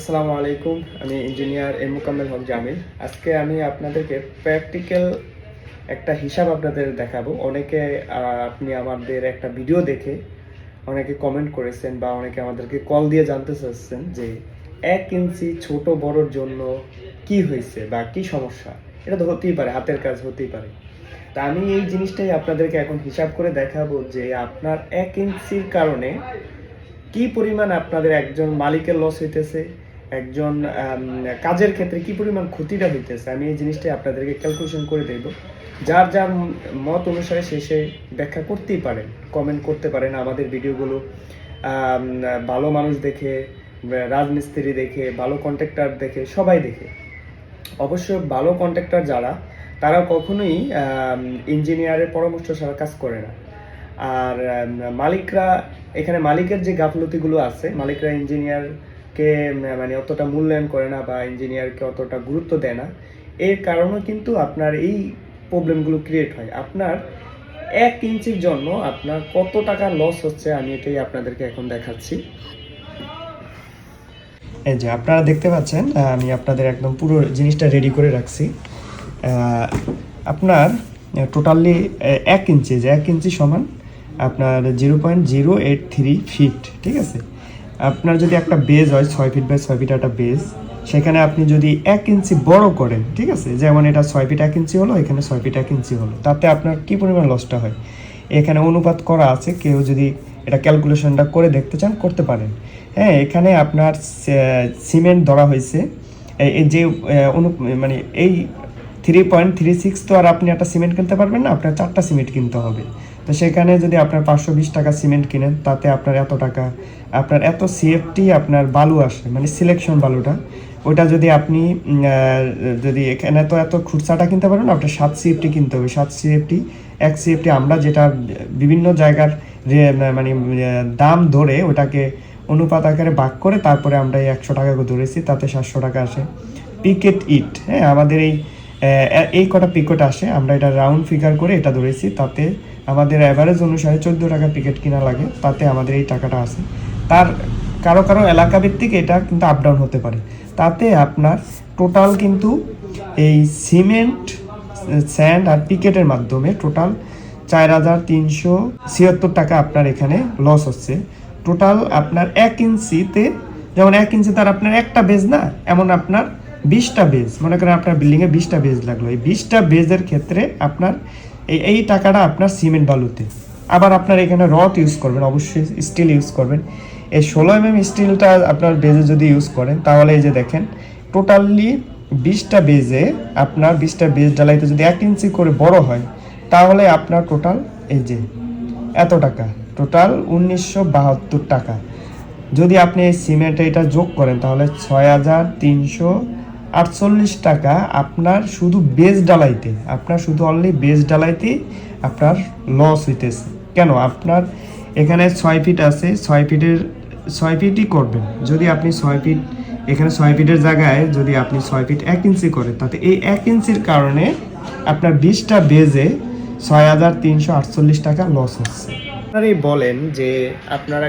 আসসালামু আলাইকুম, আমি ইঞ্জিনিয়ার এম মুকাম্মেল হক জামিল। আজকে আমি আপনাদেরকে প্র্যাকটিক্যাল একটা হিসাব আপনাদের দেখাবো। অনেকে আপনি আমাদের একটা ভিডিও দেখে অনেকে কমেন্ট করেছেন বা অনেকে আমাদেরকে কল দিয়ে জানতে চাচ্ছেন যে এক ইঞ্চি ছোট বড়র জন্য কি হয়েছে বা কি সমস্যা? এটা তো হতেই পারে, হাতের কাজ হতেই পারে। তা আমি এই জিনিসটাই আপনাদেরকে এখন হিসাব করে দেখাবো যে আপনার এক ইঞ্চির কারণে কি পরিমাণ আপনাদের একজন মালিকের লস হইতেছে একজন কাজের ক্ষেত্রে কি পরিমাণ ক্ষতিটা হইতেছে? আমি এই জিনিসটাই আপনাদেরকে ক্যালকুলেশন করে দেব। যার যার মত অনুসারে শেষে ব্যাখ্যা করতেই পারেন কমেন্ট করতে পারেন আমাদের ভিডিওগুলো ভালো মানুষ দেখে, রাজমিস্ত্রি দেখে, ভালো কন্ট্রাক্টর দেখে, সবাই দেখে। অবশ্য ভালো কন্ট্রাক্টর যারা তারা কখনোই ইঞ্জিনিয়ারের পরামর্শ ছাড়া কাজ করে না। আর মালিকরা, এখানে মালিকের যে গাফলতিগুলো আছে, মালিকরা ইঞ্জিনিয়ারকে মানে অতটা মূল্যায়ন করে না বা ইঞ্জিনিয়ারকে অতটা গুরুত্ব দেয় না, এর কারণে কিন্তু আপনার এই প্রবলেমগুলো ক্রিয়েট হয়। আপনার এক ইঞ্চির জন্য আপনার কত টাকা লস হচ্ছে আমি এটাই আপনাদেরকে এখন দেখাচ্ছি। এই যে আপনারা দেখতে পাচ্ছেন আমি আপনাদের একদম পুরো জিনিসটা রেডি করে রাখছি। আপনার টোটালি এক ইঞ্চি, যে এক ইঞ্চি সমান আপনার zero point zero eight three feet ঠিক আছে? আপনার যদি একটা বেজ হয়, ছয় ফিট বাই ছয় ফিট একটা বেজ সেখানে আপনি যদি এক ইঞ্চি বড় করেন, ঠিক আছে? যেমন এটা ছয় ফিট এক ইঞ্চি হলো, এখানে ছয় ফিট এক ইঞ্চি হলো। তাতে আপনার কি পরিমাণ লসটা হয়? এখানে অনুপাত করা আছে, কেউ যদি এটা ক্যালকুলেশনটা করে দেখতে চান, করতে পারেন। হ্যাঁ এখানে আপনার সিমেন্ট ধরা হয়েছে। এই- যে অনু মানে এই থ্রি পয়েন্ট থ্রি সিক্স তো আর আপনি একটা সিমেন্ট কিনতে পারবেন না, আপনার চারটা সিমেন্ট কিনতে হবে। তো সেখানে যদি আপনার পাঁচশো বিশ টাকা সিমেন্ট কিনেন, তাতে আপনার এত টাকা, আপনার এত সিএফটি আপনার বালু আসে মানে সিলেকশন বালুটা। ওটা যদি আপনি যদি এখানে তো এত খুচরাটা কিনতে পারবেন না আপনার সাত সিএফটি কিনতে হবে। সাত সিএফটি এক সিএফটি আমরা যেটা বিভিন্ন জায়গার মানে দাম ধরে ওটাকে অনুপাত আকারে ভাগ করে তারপরে আমরা এই একশো টাকা ধরেছি, তাতে সাতশো টাকা আসে। পিকেট ইট হ্যাঁ আমাদের এই এই কটা পিকট আসে, আমরা এটা রাউন্ড ফিগার করে এটা ধরেছি, তাতে আমাদের অ্যাভারেজ অনুসারে চোদ্দ টাকা পিকেট কিনা লাগে, তাতে আমাদের এই টাকাটা আসে তার কারও কারও এলাকা ভিত্তিক এটা কিন্তু আপ ডাউন হতে পারে। তাতে আপনার টোটাল কিন্তু এই সিমেন্ট স্যান্ড আর পিকেটের মাধ্যমে টোটাল চার হাজার তিনশো ছিয়াত্তর টাকা আপনার এখানে লস হচ্ছে। টোটাল আপনার এক ইঞ্চিতে, যেমন এক ইঞ্চি তার আপনার একটা বেজ না, এমন আপনার বিশটা বেজ, মনে করেন আপনার বিল্ডিংয়ে বিশটা বেজ লাগল। এই বিশটা বেজের ক্ষেত্রে আপনার এই এই টাকাটা আপনার সিমেন্ট বালুতে। আবার আপনার এখানে রথ ইউজ করবেন, অবশ্যই স্টিল ইউজ করবেন। এই ষোলো এম এম স্টিলটা আপনার বেজে যদি ইউজ করেন, তাহলে এই যে দেখেন টোটালি বিশটা বেজে আপনার বিশটা বেজ ডালাইতে যদি এক ইঞ্চি করে বড় হয়, তাহলে আপনার টোটাল এই যে এত টাকা। টোটাল উনিশশো বাহাত্তর টাকা। যদি আপনি এই সিমেন্ট এটা যোগ করেন, তাহলে ছয় হাজার তিনশো আটচল্লিশ টাকা আপনার শুধু বেজ ডালাইতে আপনার শুধু অনলি বেজ ডালাইতেই আপনার লস হইতেছে। কেন? আপনার এখানে ছয় ফিট আছে, ছয় ফিটের ছয় ফিটই করবেন। যদি আপনি ছয় ফিট এখানে ছয় ফিটের জায়গায় যদি আপনি ছয় ফিট এক ইঞ্চি করেন, তাতে এই এক ইঞ্চির কারণে আপনার বিশটা বেজে ছয় হাজার তিনশো আটচল্লিশ টাকা লস হচ্ছে। আপনারাই বলেন যে আপনারা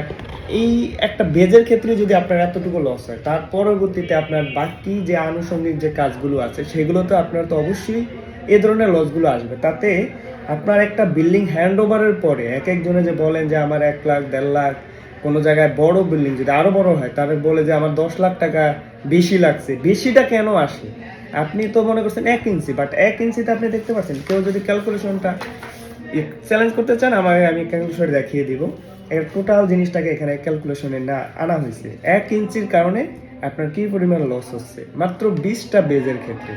এই একটা বেজের ক্ষেত্রে যদি আপনার এতটুকু লস হয়, তার পরবর্তীতে আপনার বাকি যে আনুষঙ্গিক যে কাজগুলো আছে, সেগুলোতে আপনার তো অবশ্যই এ ধরনের লসগুলো আসবে। তাতে আপনার একটা বিল্ডিং হ্যান্ড ওভারের পরে এক একজনে যে বলেন যে আমার এক লাখ, দেড় লাখ, কোনো জায়গায় বড় বিল্ডিং যদি আরও বড় হয় তাহলে বলে যে আমার দশ লাখ টাকা বেশি লাগছে। বেশিটা কেন আসে? আপনি তো মনে করছেন এক ইঞ্চি বাট এক ইঞ্চিতে আপনি দেখতে পাচ্ছেন, কেউ যদি ক্যালকুলেশনটা চ্যালেঞ্জ করতে চান, আমাকে আমি ক্যালকুলেশন দেখিয়ে দিব। এর টোটাল জিনিসটাকে এখানে ক্যালকুলেশনে না আনা হয়েছে। এক ইঞ্চির কারণে আপনার কি পরিমাণ লস হচ্ছে? মাত্র বিশটা বেজের ক্ষেত্রে।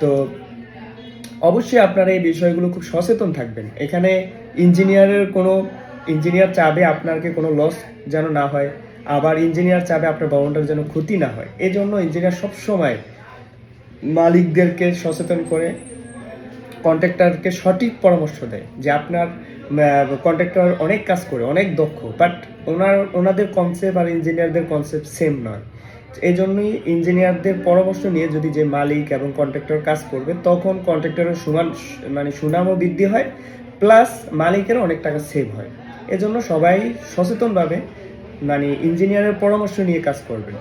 তো অবশ্যই আপনারা এই বিষয়গুলো খুব সচেতন থাকবেন। এখানে ইঞ্জিনিয়ারের কোনো, ইঞ্জিনিয়ার চাবে আপনাকে কোনো লস যেন না হয়, আবার ইঞ্জিনিয়ার চাবে আপনার ভবনটার যেন ক্ষতি না হয়। এই জন্য ইঞ্জিনিয়ার সবসময় মালিকদেরকে সচেতন করে কন্ট্রাক্টরকে সঠিক পরামর্শ দেয় যে আপনার কন্ট্রাক্টর অনেক কাজ করে, অনেক দক্ষ বাট ওনার, ওনাদের কনসেপ্ট আর ইঞ্জিনিয়ারদের কনসেপ্ট সেম নয়। এই জন্যই ইঞ্জিনিয়ারদের পরামর্শ নিয়ে যদি যে মালিক এবং কন্ট্রাক্টর কাজ করবে, তখন কন্ট্রাক্টরের সমান মানে সুনামও বৃদ্ধি হয় প্লাস মালিকেরও অনেক টাকা সেভ হয়। এজন্য সবাই সচেতনভাবে মানে ইঞ্জিনিয়ারের পরামর্শ নিয়ে কাজ করবেন।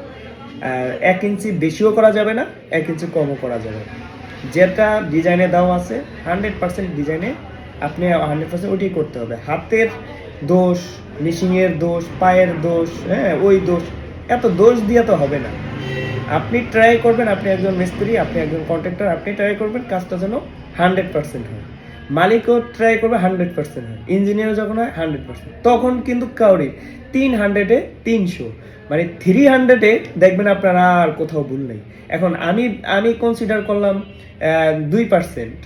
এক ইঞ্চি বেশিও করা যাবে না, এক ইঞ্চি কমও করা যাবে না। যেটা ডিজাইনে দেওয়া আছে হান্ড্রেড পার্সেন্ট ডিজাইনে আপনি হান্ড্রেড পার্সেন্ট ওইটাই করতে হবে। হাতের দোষ মেশিনের দোষ, পায়ের দোষ হ্যাঁ ওই দোষ, এত দোষ দিয়ে তো হবে না। আপনি ট্রাই করবেন, আপনি একজন মিস্ত্রি, আপনি একজন কন্ট্রাক্টর আপনি ট্রাই করবেন, কাজটা যেন হান্ড্রেড পার্সেন্ট হয়। মালিকও ট্রাই করবে হান্ড্রেড পার্সেন্ট হয় ইঞ্জিনিয়ার যখন হয় হান্ড্রেড পার্সেন্ট তখন কিন্তু কাউরি তিন হান্ড্রেডে তিনশো। মানে থ্রি হান্ড্রেডে দেখবেন আপনার আর কোথাও ভুল নেই। এখন আমি আমি কনসিডার করলাম দুই পার্সেন্ট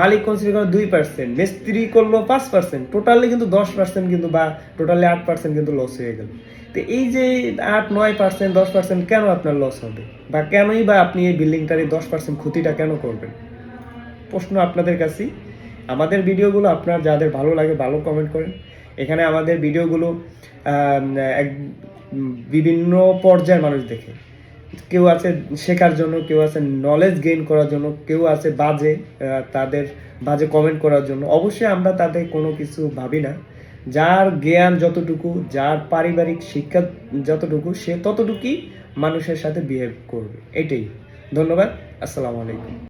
মালিক কনসিডার করল দুই পার্সেন্ট মিস্ত্রি করল পাঁচ পার্সেন্ট টোটালি কিন্তু দশ পার্সেন্ট কিন্তু বা টোটালি আট পার্সেন্ট কিন্তু লস হয়ে গেল। তো এই যে আট, নয় পার্সেন্ট দশ পার্সেন্ট কেন আপনার লস হবে? বা কেনই বা আপনি এই বিল্ডিংটার এই দশ পার্সেন্ট ক্ষতিটা কেন করবেন? প্রশ্ন আপনাদের কাছেই। আমাদের ভিডিওগুলো আপনার যাদের ভালো লাগে ভালো কমেন্ট করেন। এখানে আমাদের ভিডিওগুলো এক, বিভিন্ন পর্যায়ের মানুষ দেখে। কেউ আছে শেখার জন্য, কেউ আছে নলেজ গেইন করার জন্য, কেউ আছে বাজে তাদের বাজে কমেন্ট করার জন্য। অবশ্যই আমরা তাদের কোনো কিছু ভাবি না। যার জ্ঞান যতটুকু, যার পারিবারিক শিক্ষা যতটুকু, সে ততটুকুই মানুষের সাথে বিহেভ করবে। এটাই। ধন্যবাদ। আসসালামু আলাইকুম।